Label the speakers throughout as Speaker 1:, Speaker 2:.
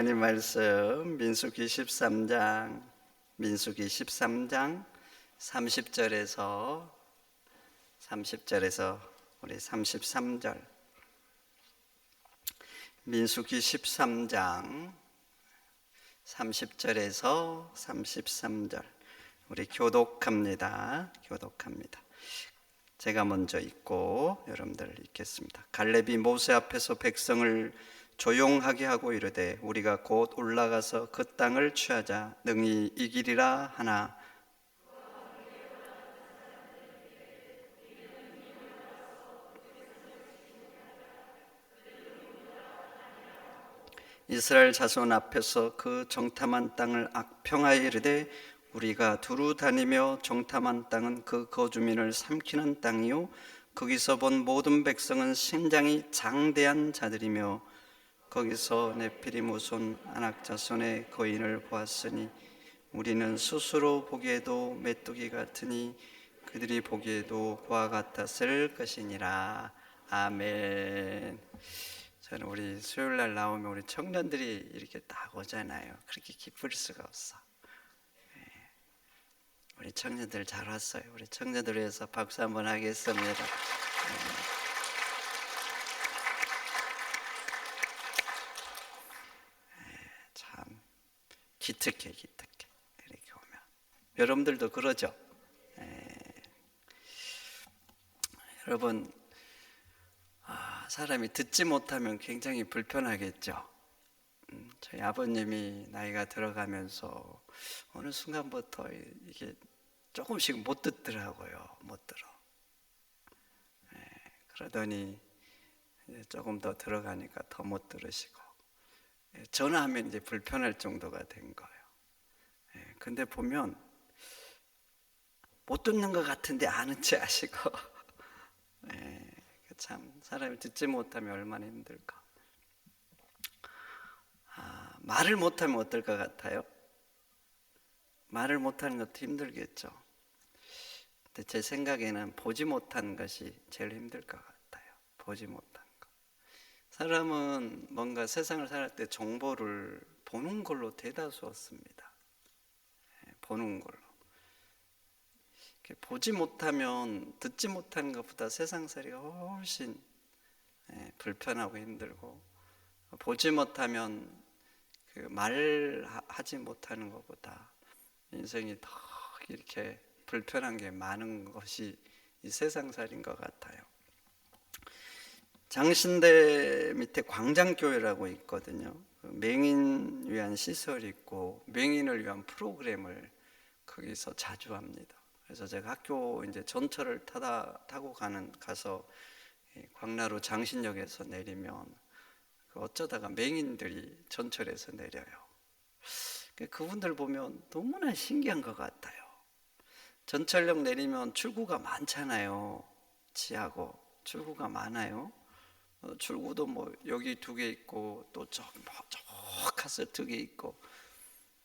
Speaker 1: 하나님 말씀 민수기 13장 민수기 13장 30절에서 30절에서 우리 33절 민수기 13장 30절에서 33절 우리 교독합니다. 교독합니다. 제가 먼저 읽고 여러분들 읽겠습니다. 갈렙이 모세 앞에서 백성을 조용하게 하고 이르되 우리가 곧 올라가서 그 땅을 취하자. 능히 이기리라 하나. 이스라엘 자손 앞에서 그 정탐한 땅을 악평하여 이르되 우리가 두루 다니며 정탐한 땅은 그 거주민을 삼키는 땅이요. 거기서 본 모든 백성은 신장이 장대한 자들이며 거기서 네피림 우손 안악 자손의 거인을 보았으니 우리는 스스로 보기에도 메뚜기 같으니 그들이 보기에도 그와 같았을 것이니라 아멘. 저는 우리 수요일 날 나오면 우리 청년들이 이렇게 딱 오잖아요. 그렇게 기쁠 수가 없어. 예. 우리 청년들 잘 왔어요. 우리 청년들 위해서 박수 한번 하겠습니다. 예. 예, 참 기특해 기특해 이렇게 오면 여러분들도 그러죠. 예. 여러분 아, 사람이 듣지 못하면 굉장히 불편하겠죠. 음, 저희 아버님이 나이가 들어가면서 어느 순간부터 이게 조금씩 못 듣더라고요. 못 들어. 예, 그러더니 조금 더 들어가니까 더 못 들으시고 예, 전화하면 이제 불편할 정도가 된 거예요. 예, 근데 보면 못 듣는 것 같은데 아는 체 아시고 예, 참 사람이 듣지 못하면 얼마나 힘들까. 아, 말을 못하면 어떨 것 같아요? 말을 못하는 것도 힘들겠죠. 근데 제 생각에는 보지 못한 것이 제일 힘들 것 같아요. 보지 못한 것. 사람은 뭔가 세상을 살 때 정보를 보는 걸로 대다수 얻습니다. 예, 보는 걸로. 보지 못하면 듣지 못하는 것보다 세상살이가 훨씬 예, 불편하고 힘들고 보지 못하면 그 말하지 못하는 것보다 인생이 더 이렇게 불편한 게 많은 것이 이 세상살인 것 같아요. 장신대 밑에 광장교회라고 있거든요. 그 맹인 위한 시설이 있고 맹인을 위한 프로그램을 거기서 자주 합니다. 그래서 제가 학교 이제 전철을 타다 타고 가는 가서 광나루 장신역에서 내리면 그 어쩌다가 맹인들이 전철에서 내려요. 그 그분들 보면 너무나 신기한 것 같아요. 전철역 내리면 출구가 많잖아요. 지하고 출구가 많아요. 어, 출구도 뭐 여기 두 개 있고 또저 뭐 가서 두 개 있고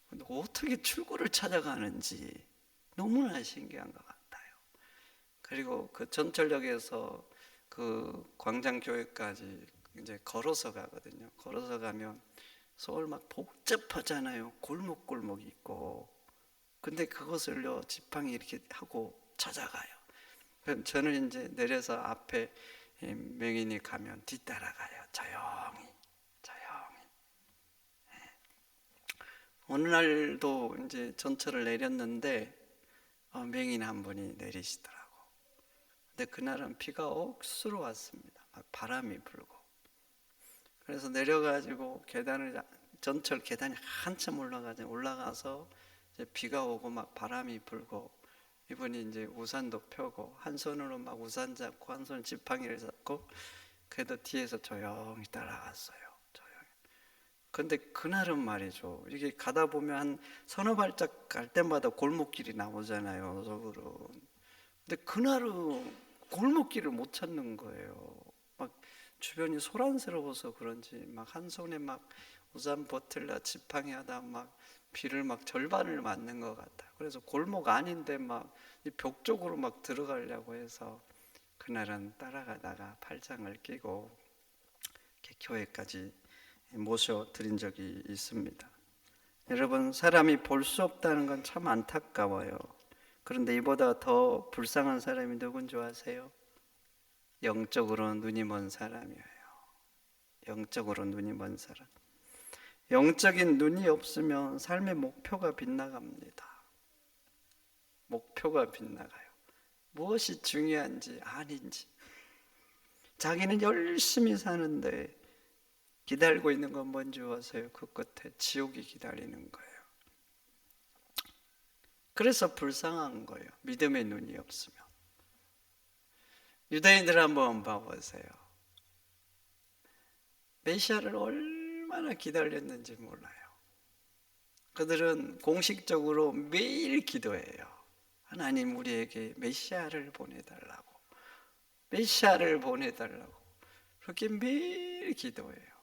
Speaker 1: 근데 어떻게 출구를 찾아가는지 너무나 신기한 것 같아요. 그리고 그 전철역에서 그 광장교회까지 이제 걸어서 가거든요. 걸어서 가면 서울 막 복잡하잖아요. 골목골목 있고. 근데 그것을요, 지팡이 이렇게 하고 찾아가요. 저는 이제 내려서 앞에 명인이 가면 뒤따라가요. 조용히, 조용히. 네. 어느 날도 이제 전철을 내렸는데 어, 맹인 한 분이 내리시더라고. 근데 그날은 비가 억수로 왔습니다. 막 바람이 불고. 그래서 내려가지고 계단을 전철 계단이 한참 올라가죠. 올라가서 비가 오고 막 바람이 불고 이분이 이제 우산도 펴고 한 손으로 막 우산 잡고 한 손 지팡이를 잡고 그래도 뒤에서 조용히 따라갔어요. 조용히. 근데 그날은 말이죠. 이게 가다 보면 한 서너 발짝 갈 때마다 골목길이 나오잖아요. 속으로. 근데 그날은 골목길을 못 찾는 거예요. 막 주변이 소란스러워서 그런지 막 한 손에 막 우산 버틀라 지팡이 하다 막 비를 막 절반을 맞는 것 같아요. 그래서 골목 아닌데 막 벽 쪽으로 막 들어가려고 해서 그날은 따라가다가 팔짱을 끼고 교회까지 모셔 드린 적이 있습니다. 여러분, 사람이 볼 수 없다는 건 참 안타까워요. 그런데 이보다 더 불쌍한 사람이 누군지 아세요? 영적으로 눈이 먼 사람이에요. 영적으로 눈이 먼 사람. 영적인 눈이 없으면 삶의 목표가 빗나갑니다. 목표가 빗나가요. 무엇이 중요한지 아닌지. 자기는 열심히 사는데 기다리고 있는 건 뭔지 아세요? 그 끝에 지옥이 기다리는 거예요. 그래서 불쌍한 거예요. 믿음의 눈이 없으면. 유대인들 한번 봐보세요. 메시아를 얼 마나 기다렸는지 몰라요. 그들은 공식적으로 매일 기도해요. 하나님 우리에게 메시아를 보내달라고. 메시아를 보내달라고. 그렇게 매일 기도해요.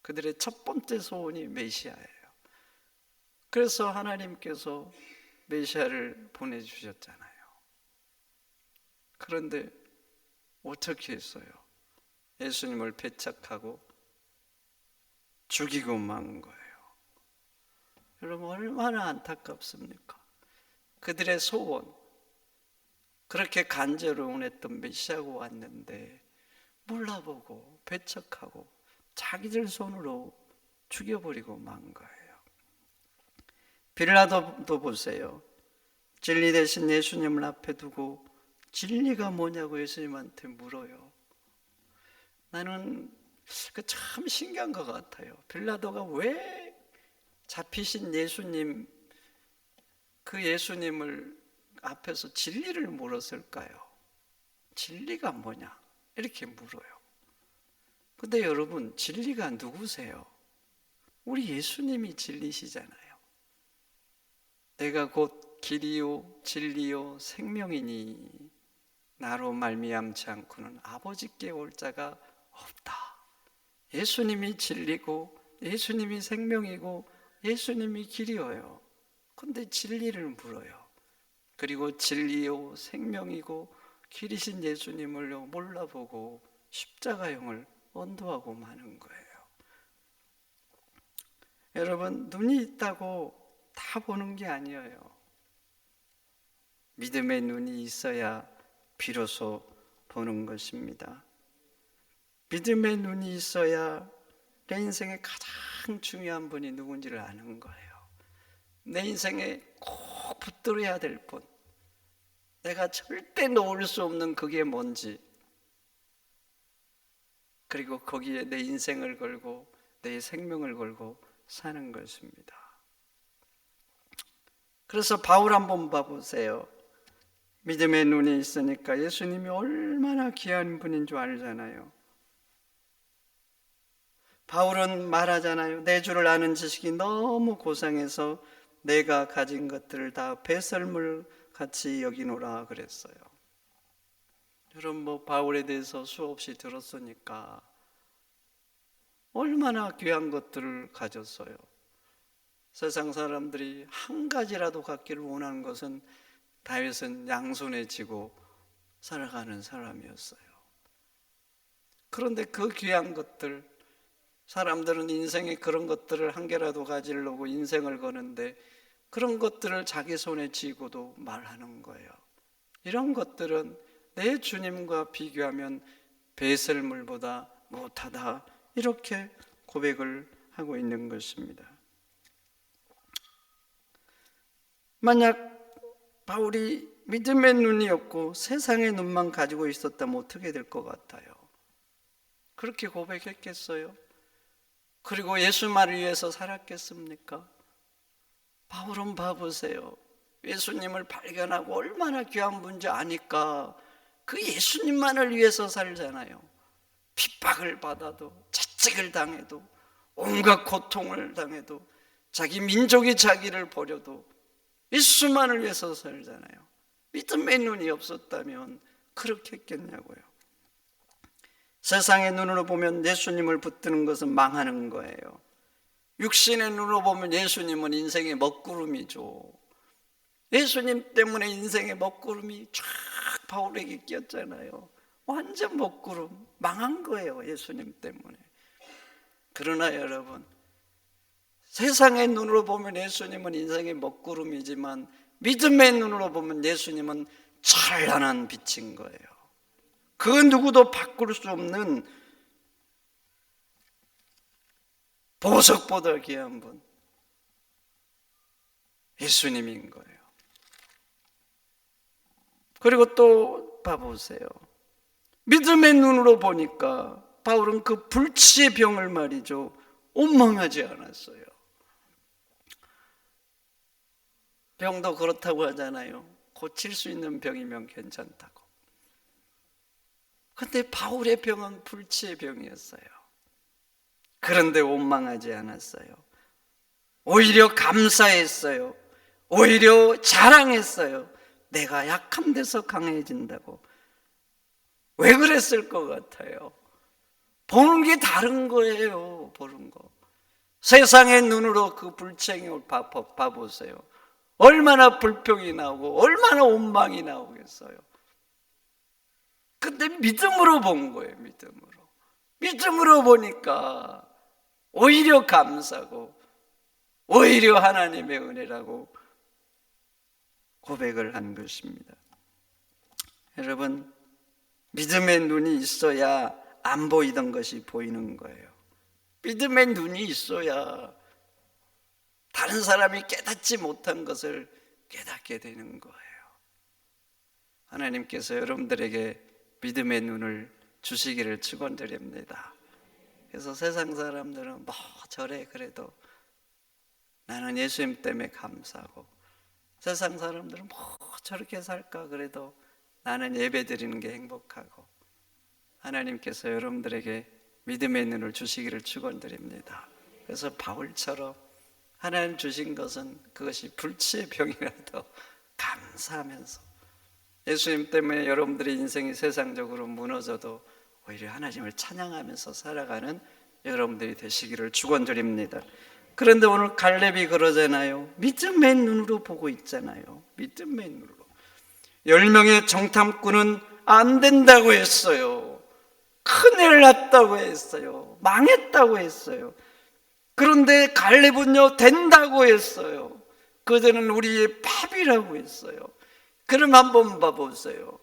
Speaker 1: 그들의 첫 번째 소원이 메시아예요. 그래서 하나님께서 메시아를 보내주셨잖아요. 그런데 어떻게 했어요? 예수님을 배척하고 죽이고 만 거예요. 여러분 얼마나 안타깝습니까? 그들의 소원 그렇게 간절히 원했던 메시아가 왔는데 몰라보고 배척하고 자기들 손으로 죽여버리고 만 거예요. 빌라도도 보세요. 진리 대신 예수님을 앞에 두고 진리가 뭐냐고 예수님한테 물어요. 나는 그 참 신기한 것 같아요. 빌라도가 왜 잡히신 예수님 그 예수님을 앞에서 진리를 물었을까요? 진리가 뭐냐? 이렇게 물어요. 근데 여러분, 진리가 누구세요? 우리 예수님이 진리시잖아요. 내가 곧 길이요 진리요 생명이니 나로 말미암지 않고는 아버지께 올 자가 없다. 예수님이 진리고 예수님이 생명이고 예수님이 길이어요. 근데 진리를 물어요. 그리고 진리요 생명이고 길이신 예수님을 몰라보고 십자가형을 언도하고 마는 거예요. 여러분 눈이 있다고 다 보는 게 아니에요. 믿음의 눈이 있어야 비로소 보는 것입니다. 믿음의 눈이 있어야 내 인생의 가장 중요한 분이 누군지를 아는 거예요. 내 인생에 꼭 붙들어야 될 분. 내가 절대 놓을 수 없는 그게 뭔지. 그리고 거기에 내 인생을 걸고 내 생명을 걸고 사는 것입니다. 그래서 바울 한번 봐보세요. 믿음의 눈이 있으니까 예수님이 얼마나 귀한 분인 줄 알잖아요. 바울은 말하잖아요. 내 주를 아는 지식이 너무 고상해서 내가 가진 것들을 다 배설물 같이 여기노라 그랬어요. 여러분 뭐 바울에 대해서 수없이 들었으니까 얼마나 귀한 것들을 가졌어요. 세상 사람들이 한 가지라도 갖기를 원하는 것은 다윗은 양손에 쥐고 살아가는 사람이었어요. 그런데 그 귀한 것들, 사람들은 인생에 그런 것들을 한 개라도 가지려고 인생을 거는데 그런 것들을 자기 손에 쥐고도 말하는 거예요. 이런 것들은 내 주님과 비교하면 배설물보다 못하다. 이렇게 고백을 하고 있는 것입니다. 만약 바울이 믿음의 눈이 없고 세상의 눈만 가지고 있었다면 어떻게 될 것 같아요? 그렇게 고백했겠어요? 그리고 예수만을 위해서 살았겠습니까? 바울은 봐보세요. 예수님을 발견하고 얼마나 귀한 분인지 아니까 그 예수님만을 위해서 살잖아요. 핍박을 받아도, 채찍을 당해도, 온갖 고통을 당해도, 자기 민족이 자기를 버려도 예수만을 위해서 살잖아요. 믿음의 눈이 없었다면 그렇게 했겠냐고요. 세상의 눈으로 보면 예수님을 붙드는 것은 망하는 거예요. 육신의 눈으로 보면 예수님은 인생의 먹구름이죠. 예수님 때문에 인생의 먹구름이 쫙 바울에게 끼었잖아요. 완전 먹구름, 망한 거예요. 예수님 때문에. 그러나 여러분, 세상의 눈으로 보면 예수님은 인생의 먹구름이지만 믿음의 눈으로 보면 예수님은 찬란한 빛인 거예요. 그 누구도 바꿀 수 없는 보석보다 귀한 분. 예수님인 거예요. 그리고 또 봐보세요. 믿음의 눈으로 보니까 바울은 그 불치의 병을 말이죠. 원망하지 않았어요. 병도 그렇다고 하잖아요. 고칠 수 있는 병이면 괜찮다고. 근데 바울의 병은 불치의 병이었어요. 그런데 원망하지 않았어요. 오히려 감사했어요. 오히려 자랑했어요. 내가 약한 데서 강해진다고. 왜 그랬을 것 같아요? 보는 게 다른 거예요. 보는 거. 세상의 눈으로 그 봐- 봐보세요. 얼마나 불평이 나오고 얼마나 원망이 나오겠어요. 근데 믿음으로 본 거예요. 믿음으로. 믿음으로 보니까 오히려 감사고 오히려 하나님의 은혜라고 고백을 한 것입니다. 여러분, 믿음의 눈이 있어야 안 보이던 것이 보이는 거예요. 믿음의 눈이 있어야 다른 사람이 깨닫지 못한 것을 깨닫게 되는 거예요. 하나님께서 여러분들에게 믿음의 눈을 주시기를 축원드립니다. 그래서 세상 사람들은 뭐 저래 그래도 나는 예수님 때문에 감사하고 세상 사람들은 뭐 저렇게 살까 그래도 나는 예배 드리는 게 행복하고 하나님께서 여러분들에게 믿음의 눈을 주시기를 축원드립니다. 그래서 바울처럼 하나님 주신 것은 그것이 불치의 병이라도 감사하면서 예수님 때문에 여러분들의 인생이 세상적으로 무너져도 오히려 하나님을 찬양하면서 살아가는 여러분들이 되시기를 축원드립니다. 그런데 오늘 갈렙이 그러잖아요. 믿음의 눈으로 보고 있잖아요. 믿음의 눈으로. 열 명의 정탐꾼은 안 된다고 했어요. 큰일 났다고 했어요. 망했다고 했어요. 그런데 갈렙은요 된다고 했어요. 그들은 우리의 밥이라고 했어요. 그럼 한번 봐보세요.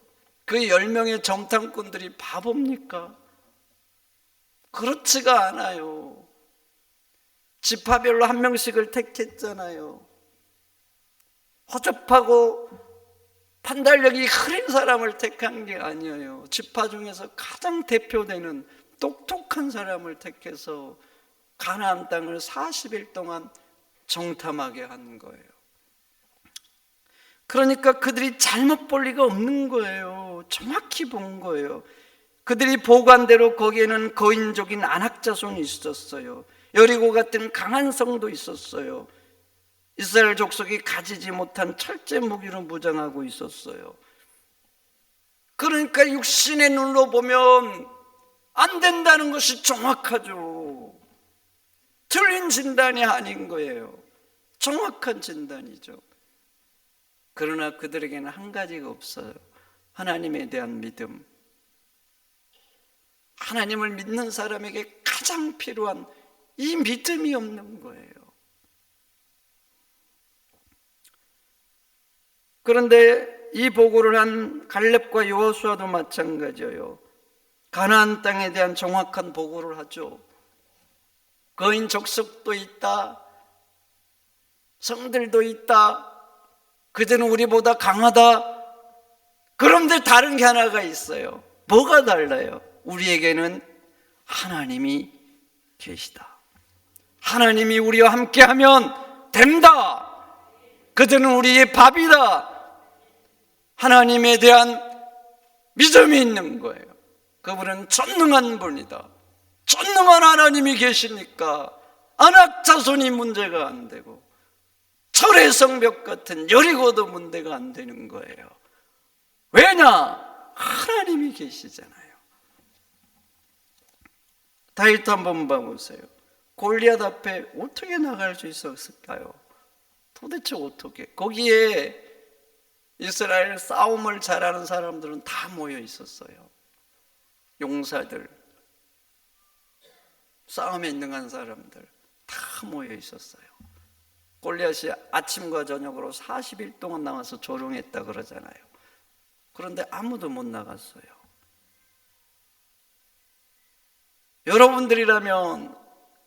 Speaker 1: 그 열 명의 정탐꾼들이 바보입니까? 그렇지가 않아요. 지파별로 한 명씩을 택했잖아요. 허접하고 판단력이 흐린 사람을 택한 게 아니에요. 지파 중에서 가장 대표되는 똑똑한 사람을 택해서 가나안 땅을 40일 동안 정탐하게 한 거예요. 그러니까 그들이 잘못 볼 리가 없는 거예요. 정확히 본 거예요. 그들이 보고한 대로 거기에는 거인족인 안악자손이 있었어요. 여리고 같은 강한 성도 있었어요. 이스라엘 족속이 가지지 못한 철제 무기로 무장하고 있었어요. 그러니까 육신의 눈으로 보면 안 된다는 것이 정확하죠. 틀린 진단이 아닌 거예요. 정확한 진단이죠. 그러나 그들에게는 한 가지가 없어요. 하나님에 대한 믿음. 하나님을 믿는 사람에게 가장 필요한 이 믿음이 없는 거예요. 그런데 이 보고를 한 갈렙과 여호수아도 마찬가지예요. 가나안 땅에 대한 정확한 보고를 하죠. 거인 족속도 있다. 성들도 있다. 그들은 우리보다 강하다. 그런데 다른 게 하나가 있어요. 뭐가 달라요? 우리에게는 하나님이 계시다. 하나님이 우리와 함께하면 된다. 그들은 우리의 밥이다. 하나님에 대한 믿음이 있는 거예요. 그분은 전능한 분이다. 전능한 하나님이 계시니까 안악 자손이 문제가 안 되고 철의 성벽 같은 여리고도 문제가 안 되는 거예요. 왜냐? 하나님이 계시잖아요. 다윗 한번 봐보세요. 골리앗 앞에 어떻게 나갈 수 있었을까요? 도대체 어떻게? 거기에 이스라엘 싸움을 잘하는 사람들은 다 모여 있었어요. 용사들. 싸움에 있는 한 사람들 다 모여 있었어요. 골리앗이 아침과 저녁으로 40일 동안 나와서 조롱했다 그러잖아요. 그런데 아무도 못 나갔어요. 여러분들이라면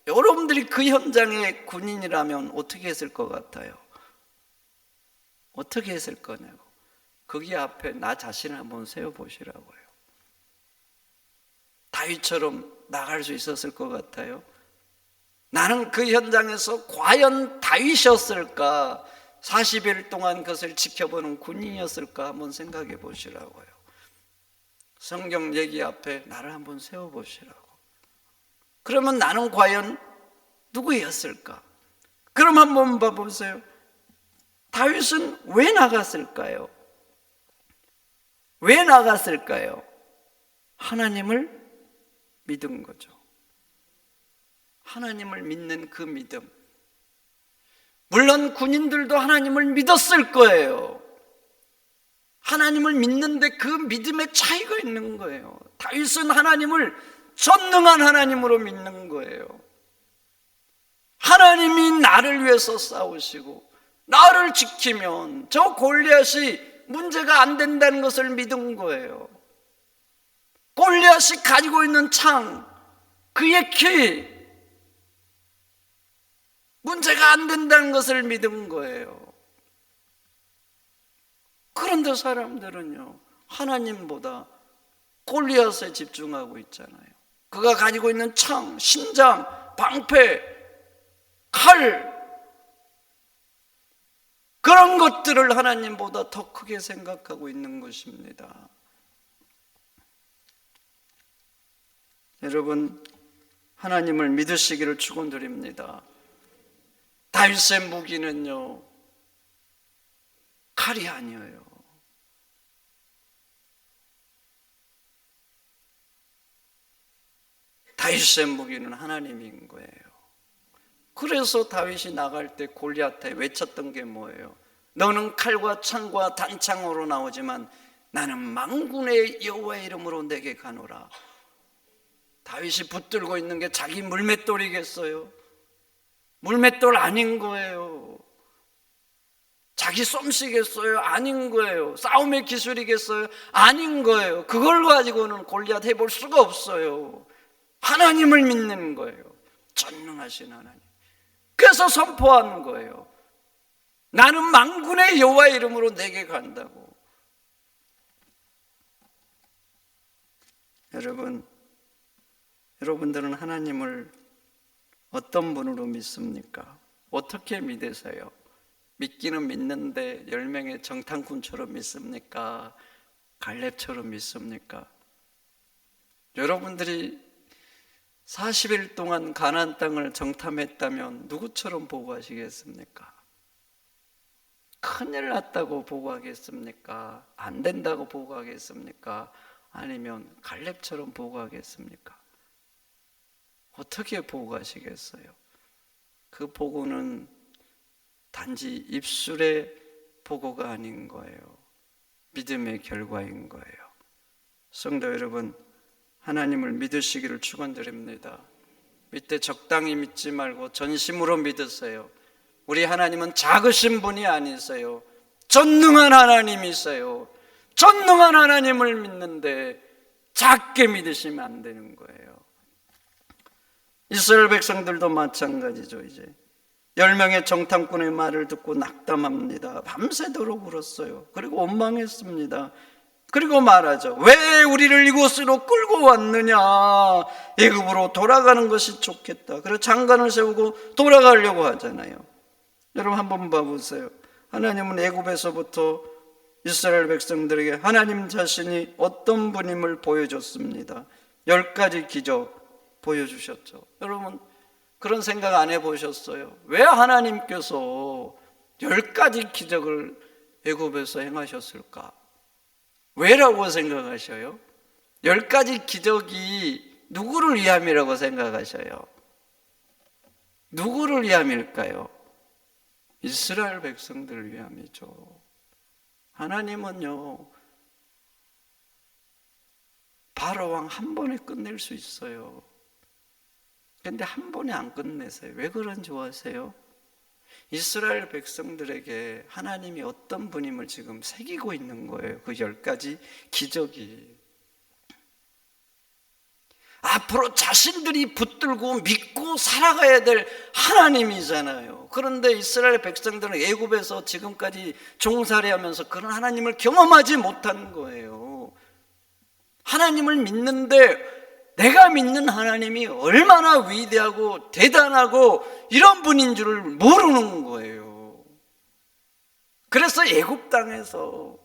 Speaker 1: 여러분들이 그 현장의 군인이라면 어떻게 했을 것 같아요? 어떻게 했을 거냐고. 거기 앞에 나 자신을 한번 세워 보시라고요. 다윗처럼 나갈 수 있었을 것 같아요. 나는 그 현장에서 과연 다윗이었을까? 40일 동안 그것을 지켜보는 군인이었을까? 한번 생각해 보시라고요. 성경 얘기 앞에 나를 한번 세워 보시라고. 그러면 나는 과연 누구였을까? 그럼 한번 봐보세요. 다윗은 왜 나갔을까요? 왜 나갔을까요? 하나님을 믿은 거죠. 하나님을 믿는 그 믿음. 물론 군인들도 하나님을 믿었을 거예요. 하나님을 믿는데 그 믿음에 차이가 있는 거예요. 다윗은 하나님을 전능한 하나님으로 믿는 거예요. 하나님이 나를 위해서 싸우시고 나를 지키면 저 골리앗이 문제가 안 된다는 것을 믿은 거예요. 골리앗이 가지고 있는 창, 그의 키, 문제가 안 된다는 것을 믿은 거예요. 그런데 사람들은요, 하나님보다 골리앗에 집중하고 있잖아요. 그가 가지고 있는 창, 심장, 방패, 칼, 그런 것들을 하나님보다 더 크게 생각하고 있는 것입니다. 여러분, 하나님을 믿으시기를 축원드립니다. 다윗의 무기는요, 칼이 아니에요. 다윗의 무기는 하나님인 거예요. 그래서 다윗이 나갈 때 골리앗에 외쳤던 게 뭐예요? 너는 칼과 창과 단창으로 나오지만 나는 망군의 여호와의 이름으로 내게 가노라. 다윗이 붙들고 있는 게 자기 물맷돌이겠어요? 물맷돌 아닌 거예요. 자기 솜씨겠어요? 아닌 거예요. 싸움의 기술이겠어요? 아닌 거예요. 그걸 가지고는 골리앗 해볼 수가 없어요. 하나님을 믿는 거예요. 전능하신 하나님. 그래서 선포하는 거예요. 나는 망군의 여호와 이름으로 내게 간다고. 여러분, 여러분들은 하나님을 어떤 분으로 믿습니까? 어떻게 믿으세요? 믿기는 믿는데 열 명의 정탐꾼처럼 믿습니까? 갈렙처럼 믿습니까? 여러분들이 40일 동안 가나안 땅을 정탐했다면 누구처럼 보고하시겠습니까? 큰일 났다고 보고하겠습니까? 안 된다고 보고하겠습니까? 아니면 갈렙처럼 보고하겠습니까? 어떻게 보고하시겠어요? 그 보고는 단지 입술의 보고가 아닌 거예요. 믿음의 결과인 거예요. 성도 여러분, 하나님을 믿으시기를 축원드립니다. 믿되 적당히 믿지 말고 전심으로 믿으세요. 우리 하나님은 작으신 분이 아니세요. 전능한 하나님이세요. 전능한 하나님을 믿는데 작게 믿으시면 안 되는 거예요. 이스라엘 백성들도 마찬가지죠, 이제. 열 명의 정탐꾼의 말을 듣고 낙담합니다. 밤새도록 울었어요. 그리고 원망했습니다. 그리고 말하죠. 왜 우리를 이곳으로 끌고 왔느냐? 애굽으로 돌아가는 것이 좋겠다. 그래서 장관을 세우고 돌아가려고 하잖아요. 여러분 한번 봐보세요. 하나님은 애굽에서부터 이스라엘 백성들에게 하나님 자신이 어떤 분임을 보여줬습니다. 열 가지 기적 보여주셨죠. 여러분 그런 생각 안 해보셨어요? 왜 하나님께서 열 가지 기적을 애굽에서 행하셨을까? 왜라고 생각하셔요? 열 가지 기적이 누구를 위함이라고 생각하셔요? 누구를 위함일까요? 이스라엘 백성들을 위함이죠. 하나님은요, 바로 왕 한 번에 끝낼 수 있어요. 근데 한 번에 안 끝내세요. 왜 그런지 아세요? 이스라엘 백성들에게 하나님이 어떤 분임을 지금 새기고 있는 거예요. 그 열 가지 기적이. 앞으로 자신들이 붙들고 믿고 살아가야 될 하나님이잖아요. 그런데 이스라엘 백성들은 애굽에서 지금까지 종살이하면서 그런 하나님을 경험하지 못한 거예요. 하나님을 믿는데 내가 믿는 하나님이 얼마나 위대하고 대단하고 이런 분인 줄을 모르는 거예요. 그래서 애굽 땅에서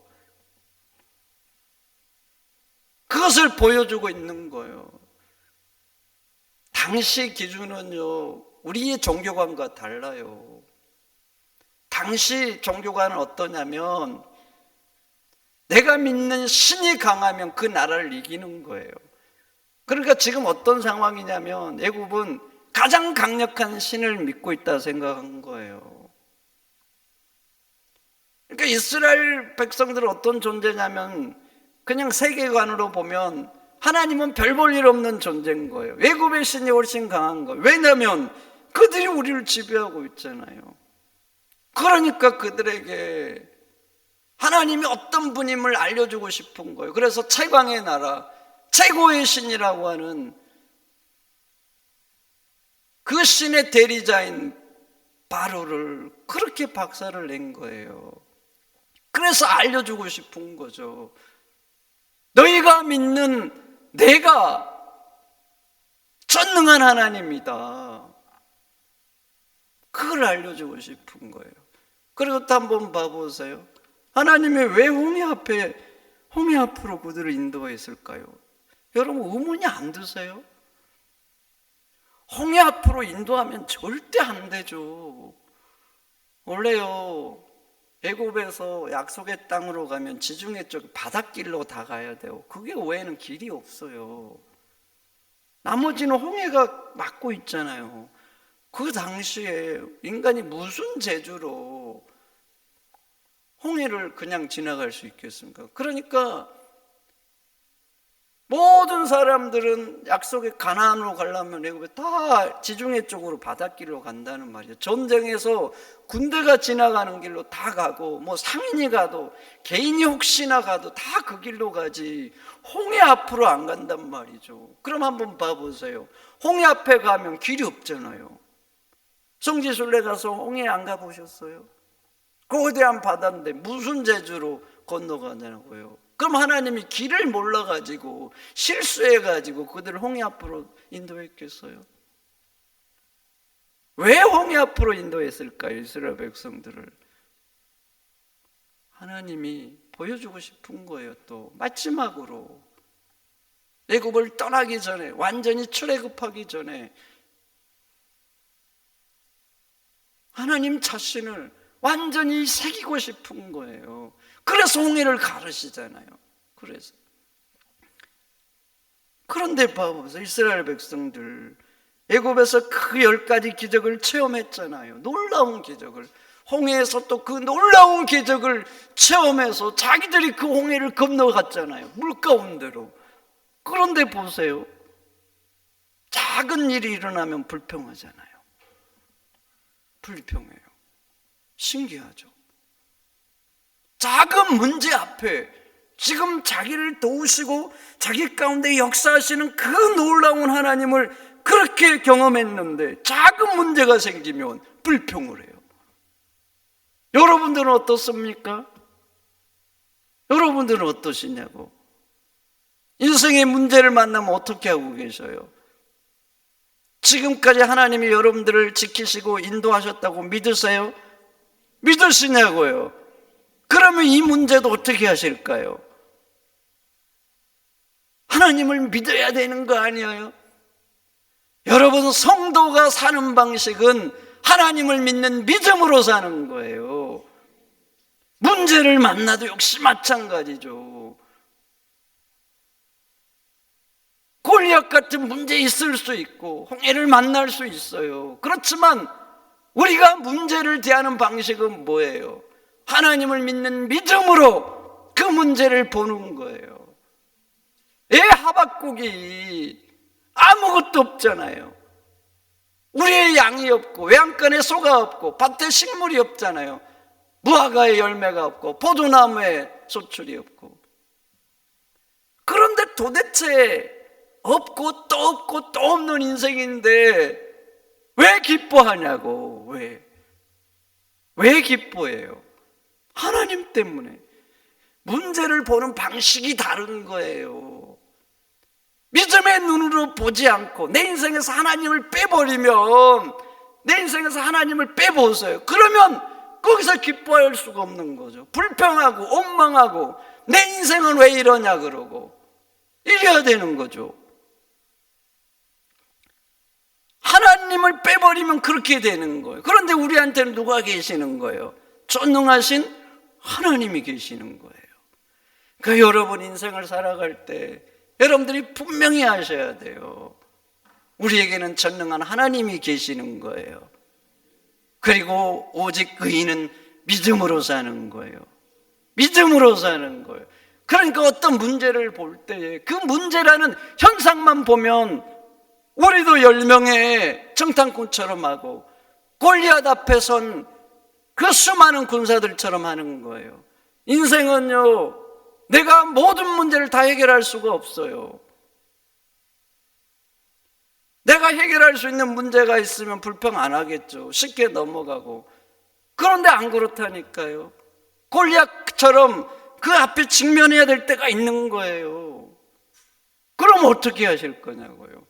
Speaker 1: 그것을 보여주고 있는 거예요. 당시 기준은요, 우리의 종교관과 달라요. 당시 종교관은 어떠냐면, 내가 믿는 신이 강하면 그 나라를 이기는 거예요. 그러니까 지금 어떤 상황이냐면, 애굽은 가장 강력한 신을 믿고 있다 생각한 거예요. 그러니까 이스라엘 백성들은 어떤 존재냐면, 그냥 세계관으로 보면 하나님은 별 볼 일 없는 존재인 거예요. 외국의 신이 훨씬 강한 거예요. 왜냐하면 그들이 우리를 지배하고 있잖아요. 그러니까 그들에게 하나님이 어떤 분임을 알려주고 싶은 거예요. 그래서 최강의 나라, 최고의 신이라고 하는 그 신의 대리자인 바로를 그렇게 박살을 낸 거예요. 그래서 알려주고 싶은 거죠. 너희가 믿는 내가 전능한 하나님이다. 그걸 알려주고 싶은 거예요. 그리고 또 한번 봐보세요. 하나님이 왜 홍해 앞에, 홍해 앞으로 그들을 인도했을까요? 여러분, 의문이 안 드세요? 홍해 앞으로 인도하면 절대 안 되죠. 원래요, 애굽에서 약속의 땅으로 가면 지중해 쪽 바닷길로 다 가야 돼요. 그게 외에는 길이 없어요. 나머지는 홍해가 막고 있잖아요. 그 당시에 인간이 무슨 재주로 홍해를 그냥 지나갈 수 있겠습니까? 그러니까 모든 사람들은 약속의 가나안으로 가려면 애굽에 다 지중해 쪽으로 바닷길로 간다는 말이에요. 전쟁에서 군대가 지나가는 길로 다 가고 뭐 상인이 가도 개인이 혹시나 가도 다 그 길로 가지 홍해 앞으로 안 간단 말이죠. 그럼 한번 봐보세요. 홍해 앞에 가면 길이 없잖아요. 성지순례 가서 홍해 안 가보셨어요? 거대한 바다인데 무슨 재주로 건너가냐고요. 그럼 하나님이 길을 몰라가지고 실수해가지고 그들을 홍해 앞으로 인도했겠어요? 왜 홍해 앞으로 인도했을까요? 이스라엘 백성들을. 하나님이 보여주고 싶은 거예요, 또. 마지막으로. 애굽을 떠나기 전에, 완전히 출애굽하기 전에 하나님 자신을 완전히 새기고 싶은 거예요. 그래서 홍해를 가르시잖아요. 그래서. 그런데 봐보세요. 이스라엘 백성들. 애굽에서 그 열 가지 기적을 체험했잖아요. 놀라운 기적을. 홍해에서 또 그 놀라운 기적을 체험해서 자기들이 그 홍해를 건너갔잖아요. 물 가운데로. 그런데 보세요. 작은 일이 일어나면 불평하잖아요. 불평해요. 신기하죠. 작은 문제 앞에 지금 자기를 도우시고 자기 가운데 역사하시는 그 놀라운 하나님을 그렇게 경험했는데 작은 문제가 생기면 불평을 해요. 여러분들은 어떻습니까? 여러분들은 어떠시냐고. 인생의 문제를 만나면 어떻게 하고 계셔요? 지금까지 하나님이 여러분들을 지키시고 인도하셨다고 믿으세요? 믿으시냐고요? 그러면 이 문제도 어떻게 하실까요? 하나님을 믿어야 되는 거 아니에요? 여러분, 성도가 사는 방식은 하나님을 믿는 믿음으로 사는 거예요. 문제를 만나도 역시 마찬가지죠. 골리앗 같은 문제 있을 수 있고 홍해를 만날 수 있어요. 그렇지만 우리가 문제를 대하는 방식은 뭐예요? 하나님을 믿는 믿음으로 그 문제를 보는 거예요. 애 하박국이 아무것도 없잖아요. 우리의 양이 없고 외양간에 소가 없고 밭에 식물이 없잖아요. 무화과에 열매가 없고 포도나무에 소출이 없고 그런데 도대체 없고 또 없고 또 없는 인생인데 왜 기뻐하냐고 왜? 왜 기뻐해요? 하나님 때문에 문제를 보는 방식이 다른 거예요. 믿음의 눈으로 보지 않고 내 인생에서 하나님을 빼버리면 내 인생에서 하나님을 빼보세요. 그러면 거기서 기뻐할 수가 없는 거죠. 불평하고 원망하고 내 인생은 왜 이러냐 그러고 이래야 되는 거죠. 하나님을 빼버리면 그렇게 되는 거예요. 그런데 우리한테는 누가 계시는 거예요? 전능하신 하나님이 계시는 거예요. 그 여러분 인생을 살아갈 때 여러분들이 분명히 아셔야 돼요. 우리에게는 전능한 하나님이 계시는 거예요. 그리고 오직 의인은 믿음으로 사는 거예요. 믿음으로 사는 거예요. 그러니까 어떤 문제를 볼때그 문제라는 현상만 보면 우리도 열 명의 정탐꾼처럼 하고 골리앗 앞에 선 그 수많은 군사들처럼 하는 거예요. 인생은요, 내가 모든 문제를 다 해결할 수가 없어요. 내가 해결할 수 있는 문제가 있으면 불평 안 하겠죠. 쉽게 넘어가고. 그런데 안 그렇다니까요. 골리앗처럼 그 앞에 직면해야 될 때가 있는 거예요. 그럼 어떻게 하실 거냐고요.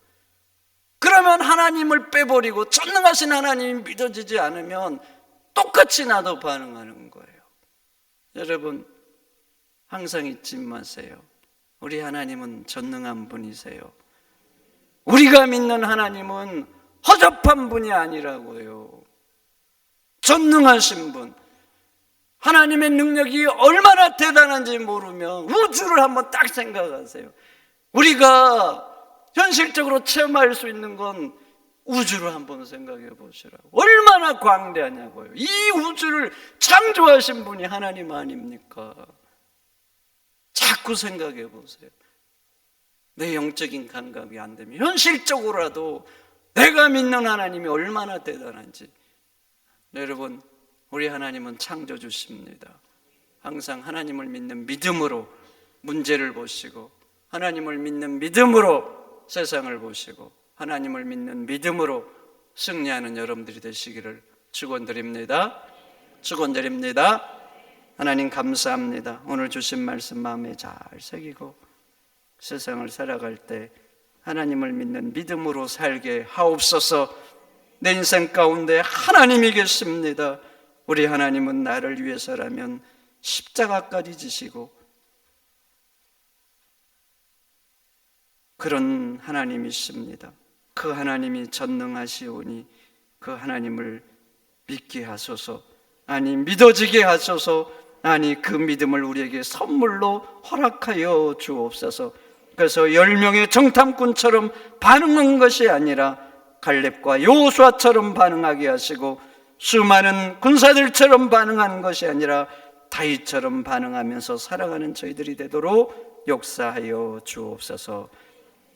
Speaker 1: 그러면 하나님을 빼버리고 전능하신 하나님이 믿어지지 않으면 똑같이 나도 반응하는 거예요. 여러분, 항상 잊지 마세요. 우리 하나님은 전능한 분이세요. 우리가 믿는 하나님은 허접한 분이 아니라고요. 전능하신 분. 하나님의 능력이 얼마나 대단한지 모르면 우주를 한번 딱 생각하세요. 우리가 현실적으로 체험할 수 있는 건 우주를 한번 생각해 보시라고. 얼마나 광대하냐고요. 이 우주를 창조하신 분이 하나님 아닙니까? 자꾸 생각해 보세요. 내 영적인 감각이 안 되면 현실적으로라도 내가 믿는 하나님이 얼마나 대단한지. 여러분, 우리 하나님은 창조주십니다. 항상 하나님을 믿는 믿음으로 문제를 보시고 하나님을 믿는 믿음으로 세상을 보시고 하나님을 믿는 믿음으로 승리하는 여러분들이 되시기를 축원드립니다. 축원드립니다. 하나님 감사합니다. 오늘 주신 말씀 마음에 잘 새기고 세상을 살아갈 때 하나님을 믿는 믿음으로 살게 하옵소서. 내 인생 가운데 하나님이 계십니다. 우리 하나님은 나를 위해서라면 십자가까지 지시고 그런 하나님이십니다. 그 하나님이 전능하시오니 그 하나님을 믿게 하소서. 아니 믿어지게 하소서. 아니 그 믿음을 우리에게 선물로 허락하여 주옵소서. 그래서 열 명의 정탐꾼처럼 반응한 것이 아니라 갈렙과 요수아처럼 반응하게 하시고 수많은 군사들처럼 반응하는 것이 아니라 다윗처럼 반응하면서 살아가는 저희들이 되도록 역사하여 주옵소서.